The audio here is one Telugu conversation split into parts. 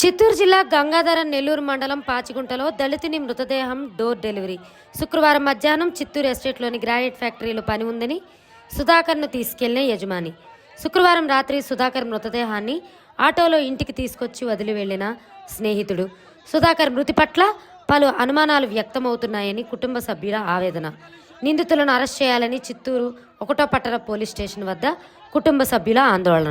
చిత్తూరు జిల్లా గంగాధర నెల్లూరు మండలం పాచిగుంటలో దళితుని మృతదేహం డోర్ డెలివరీ. శుక్రవారం మధ్యాహ్నం చిత్తూరు ఎస్టేట్లోని గ్రానైట్ ఫ్యాక్టరీలో పని ఉందని సుధాకర్ను తీసుకెళ్ళిన యజమాని. శుక్రవారం రాత్రి సుధాకర్ మృతదేహాన్ని ఆటోలో ఇంటికి తీసుకొచ్చి వదిలి వెళ్ళిన స్నేహితుడు. సుధాకర్ మృతి పట్ల పలు అనుమానాలు వ్యక్తమవుతున్నాయని కుటుంబ సభ్యుల ఆవేదన. నిందితులను అరెస్ట్ చేయాలని చిత్తూరు ఒకటో పట్టణ పోలీస్ స్టేషన్ వద్ద కుటుంబ సభ్యుల ఆందోళన.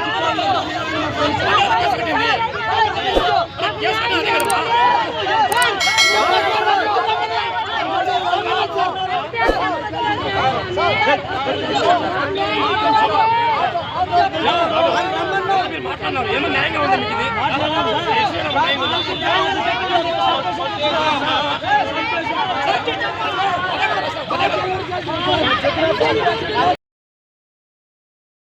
మాట్లాడినారు ఏమో న్యాయంగా ఉంది మీకు ఇది చెప్పిన